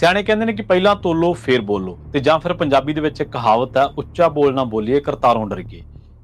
ਸਿਆਣੇ ਕਹਿੰਦੇ ਨੇ ਕਿ ਪਹਿਲਾਂ ਤੋਲੋ, ਫੇਰ ਬੋਲੋ। ਤੇ ਜਾਂ ਫਿਰ ਪੰਜਾਬੀ ਦੇ ਵਿੱਚ ਇੱਕ ਕਹਾਵਤ ਹੈ, ਉੱਚਾ ਬੋਲਣਾ ਬੋਲੀਏ, ਕਰਤਾਰੋਂ ਡਰ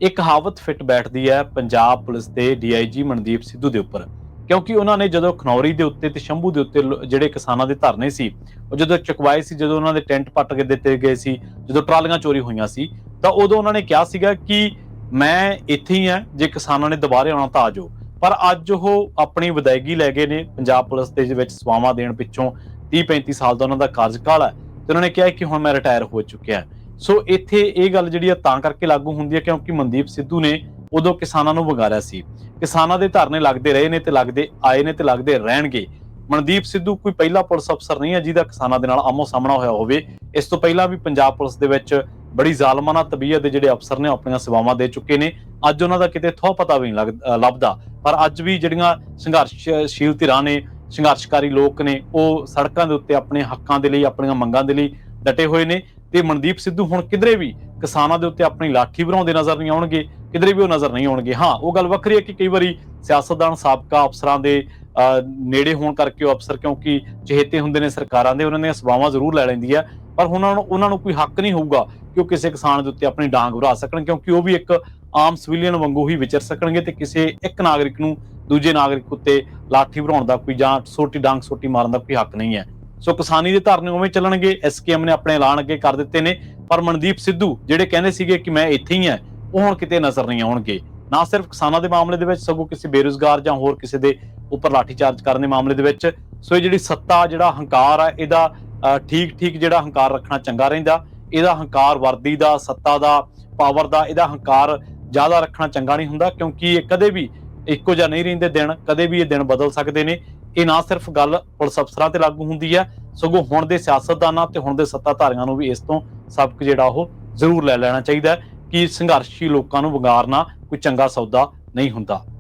ਇਹ ਕਹਾਵਤ ਫਿੱਟ ਬੈਠਦੀ ਹੈ ਪੰਜਾਬ ਪੁਲਿਸ ਦੇ ਡੀਆਈਜੀ ਮਨਦੀਪ ਸਿੱਧੂ ਦੇ ਉੱਪਰ। ਕਿਉਂਕਿ ਉਹਨਾਂ ਨੇ ਜਦੋਂ ਖਨੌਰੀ ਦੇ ਉੱਤੇ ਤੇ ਸ਼ੰਭੂ ਦੇ ਉੱਤੇ ਜਿਹੜੇ ਕਿਸਾਨਾਂ ਦੇ ਧਰਨੇ ਸੀ, ਉਹ ਜਦੋਂ ਚੁਕਵਾਏ ਸੀ, ਜਦੋਂ ਉਹਨਾਂ ਦੇ ਟੈਂਟ ਪੱਟ ਕੇ ਦਿੱਤੇ ਗਏ ਸੀ, ਜਦੋਂ ਟਰਾਲੀਆਂ ਚੋਰੀ ਹੋਈਆਂ ਸੀ, ਤਾਂ ਉਦੋਂ ਉਹਨਾਂ ਨੇ ਕਿਹਾ ਸੀਗਾ ਕਿ ਮੈਂ ਇੱਥੇ ਹੀ ਆ ਜੇ ਕਿਸਾਨਾਂ ਨੇ ਦੁਬਾਰੇ ਆਉਣਾ ਤਾਂ ਆ ਜਾਓ। ਪਰ ਅੱਜ ਉਹ ਆਪਣੀ ਵਿਦਾਇਗੀ ਲੈ ਗਏ ਨੇ, ਪੰਜਾਬ ਪੁਲਿਸ ਦੇ ਵਿੱਚ ਸੇਵਾਵਾਂ ਦੇਣ ਪਿੱਛੋਂ। 30 35 ਸਾਲ ਦਾ ਉਹਨਾਂ ਦਾ ਕਾਰਜਕਾਲ ਹੈ ਤੇ ਉਹਨਾਂ ਨੇ ਕਿਹਾ ਕਿ ਹੁਣ ਮੈਂ ਰਿਟਾਇਰ ਹੋ ਚੁੱਕਿਆ ਸੋ ਇੱਥੇ ਇਹ ਗੱਲ ਜਿਹੜੀ ਆ ਤਾਂ ਕਰਕੇ ਲਾਗੂ ਹੁੰਦੀ ਹੈ ਕਿਉਂਕਿ ਮਨਦੀਪ ਸਿੱਧੂ ਨੇ ਉਦੋਂ ਕਿਸਾਨਾਂ ਨੂੰ ਵਗਾਰਿਆ ਸੀ। ਕਿਸਾਨਾਂ ਦੇ ਧਰਨੇ ਲੱਗਦੇ ਰਹੇ ਨੇ ਤੇ ਲੱਗਦੇ ਆਏ ਨੇ ਤੇ ਲੱਗਦੇ ਰਹਿਣਗੇ। ਮਨਦੀਪ ਸਿੱਧੂ ਕੋਈ ਪਹਿਲਾ ਪੁਲਿਸ ਅਫਸਰ ਨਹੀਂ ਹੈ ਜਿਹਦਾ ਕਿਸਾਨਾਂ ਦੇ ਨਾਲ ਆਮੋ ਸਾਹਮਣਾ ਹੋਇਆ ਹੋਵੇ। ਇਸ ਤੋਂ ਪਹਿਲਾਂ ਵੀ ਪੰਜਾਬ ਪੁਲਿਸ ਦੇ ਵਿੱਚ ਬੜੀ ਜ਼ਾਲਮਾਨਾ ਤਬੀਅਤ ਦੇ ਜਿਹੜੇ ਅਫਸਰ ਨੇ ਉਹ ਆਪਣੀਆਂ ਸੇਵਾਵਾਂ ਦੇ ਚੁੱਕੇ ਨੇ। ਅੱਜ ਉਹਨਾਂ ਦਾ ਕਿਤੇ ਥੋ ਪਤਾ ਵੀ ਨਹੀਂ ਲੱਗ- ਲੱਭਦਾ। ਪਰ ਅੱਜ ਵੀ ਜਿਹੜੀਆਂ ਸੰਘਰਸ਼ਸ਼ੀਲ ਧਿਰਾਂ ਨੇ ਸੰਘਰਸ਼ਕਾਰੀ ਲੋਕ ਨੇ ਉਹ ਸੜਕਾਂ ਦੇ ਉੱਤੇ ਆਪਣੇ ਹੱਕਾਂ ਦੇ ਲਈ ਆਪਣੀਆਂ ਮੰਗਾਂ ਦੇ ਲਈ ਡਟੇ ਹੋਏ ਨੇ ਤੇ ਮਨਦੀਪ ਸਿੱਧੂ ਹੁਣ ਕਿਧਰੇ ਵੀ ਕਿਸਾਨਾਂ ਦੇ ਉੱਤੇ ਆਪਣੀ ਲਾਠੀ ਬਣਾਉਂਦੇ ਨਜ਼ਰ ਨਹੀਂ ਆਉਣਗੇ ਕਿਧਰੇ ਵੀ ਉਹ ਨਜ਼ਰ ਨਹੀਂ ਆਉਣਗੇ। ਹਾਂ ਉਹ ਗੱਲ ਵੱਖਰੀ ਹੈ ਕਿ ਕਈ ਵਾਰੀ ਸਿਆਸਤਦਾਨ ਸਾਬਕਾ ਅਫਸਰਾਂ ਦੇ ਅ, ਨੇੜੇ ਹੋਣ ਕਰਕੇ ਉਹ ਅਫਸਰ ਕਿਉਂਕਿ ਚਹੇਤੇ ਹੁੰਦੇ ਨੇ ਸਰਕਾਰਾਂ ਦੇ ਉਹਨਾਂ ਦੀਆਂ ਸੇਵਾਵਾਂ ਜ਼ਰੂਰ ਲੈ ਲੈਂਦੀ ਆ ਪਰ ਉਹਨਾਂ ਨੂੰ ਉਹਨਾਂ ਨੂੰ ਕੋਈ ਹੱਕ ਨਹੀਂ ਹੋਊਗਾ ਕਿ ਉਹ ਕਿਸੇ ਕਿਸਾਨ ਦੇ ਉੱਤੇ ਆਪਣੀ ਡਾਂਗ ਭਰਾ ਸਕਣ ਕਿਉਂਕਿ ਉਹ ਵੀ ਇੱਕ ਆਮ ਸਿਵਲੀਅਨ ਵਾਂਗੂ ਹੀ ਵਿਚਰ ਸਕਣਗੇ ਤੇ ਕਿਸੇ ਇੱਕ ਨਾਗਰਿਕ ਨੂੰ ਦੂਜੇ ਨਾਗਰਿਕ ਉੱਤੇ ਲਾਠੀ ਭਰਾਉਣ ਦਾ ਕੋਈ ਜਾਂ ਸੋਟੀ ਡਾਂਗ ਸੋਟੀ ਮਾਰਨ ਦਾ ਕੋਈ ਹੱਕ ਨਹੀਂ ਹੈ। ਸੋ ਕਿਸਾਨੀ ਦੇ ਧਰਨੇ ਉਵੇਂ ਚੱਲਣਗੇ ਐਸਕੇਐਮ ਨੇ ਆਪਣੇ ਐਲਾਨ ਅੱਗੇ ਕਰ ਦਿੱਤੇ ਨੇ, ਪਰ ਮਨਦੀਪ ਸਿੱਧੂ ਜਿਹੜੇ ਕਹਿੰਦੇ ਸੀਗੇ ਕਿ ਮੈਂ ਇੱਥੇ ਹੀ ਹਾਂ, ਉਹ ਹੁਣ ਕਿਤੇ ਨਜ਼ਰ ਨਹੀਂ ਆਉਣਗੇ। ਨਾ ਸਿਰਫ ਕਿਸਾਨਾਂ ਦੇ ਮਾਮਲੇ ਦੇ ਵਿੱਚ, ਸਗੋਂ ਕਿਸੇ ਬੇਰੁਜ਼ਗਾਰ ਜਾਂ ਹੋਰ ਕਿਸੇ ਦੇ ਉੱਪਰ ਲਾਠੀਚਾਰਜ ਕਰਨ ਦੇ ਮਾਮਲੇ ਦੇ ਵਿੱਚ। ਸੋ ਇਹ ਜਿਹੜੀ ਸੱਤਾ, ਜਿਹੜਾ ਹੰਕਾਰ ਆ, ਇਹਦਾ ਠੀਕ ਠੀਕ ਜਿਹੜਾ ਹੰਕਾਰ ਰੱਖਣਾ ਚੰਗਾ ਰਹਿੰਦਾ। ਇਹਦਾ ਹੰਕਾਰ ਵਰਦੀ ਦਾ, ਸੱਤਾ ਦਾ, ਪਾਵਰ ਦਾ, ਇਹਦਾ ਹੰਕਾਰ ਜ਼ਿਆਦਾ ਰੱਖਣਾ ਚੰਗਾ ਨਹੀਂ ਹੁੰਦਾ, ਕਿਉਂਕਿ ਇਹ ਕਦੇ ਵੀ ਇੱਕੋ ਜਿਹਾ ਨਹੀਂ ਰਹਿੰਦੇ ਦਿਨ, ਕਦੇ ਵੀ ਇਹ ਦਿਨ ਬਦਲ ਸਕਦੇ ਨੇ। ਇਹ ਨਾ ਸਿਰਫ ਗੱਲ ਪੁਲਿਸ ਅਫਸਰਾਂ ਤੇ ਲਾਗੂ ਹੁੰਦੀ ਹੈ ਸਗੋਂ ਹੁਣ ਦੇ ਸਿਆਸਤਦਾਨਾਂ ਤੇ ਹੁਣ ਦੇ ਸੱਤਾਧਾਰੀਆਂ ਨੂੰ ਵੀ ਇਸ ਤੋਂ ਸਬਕ ਜਿਹੜਾ ਉਹ ਜ਼ਰੂਰ ਲੈ ਲੈਣਾ ਚਾਹੀਦਾ ਕਿ ਸੰਘਰਸ਼ੀ ਲੋਕਾਂ ਨੂੰ ਵੰਗਾਰਨਾ ਕੋਈ ਚੰਗਾ ਸੌਦਾ ਨਹੀਂ ਹੁੰਦਾ।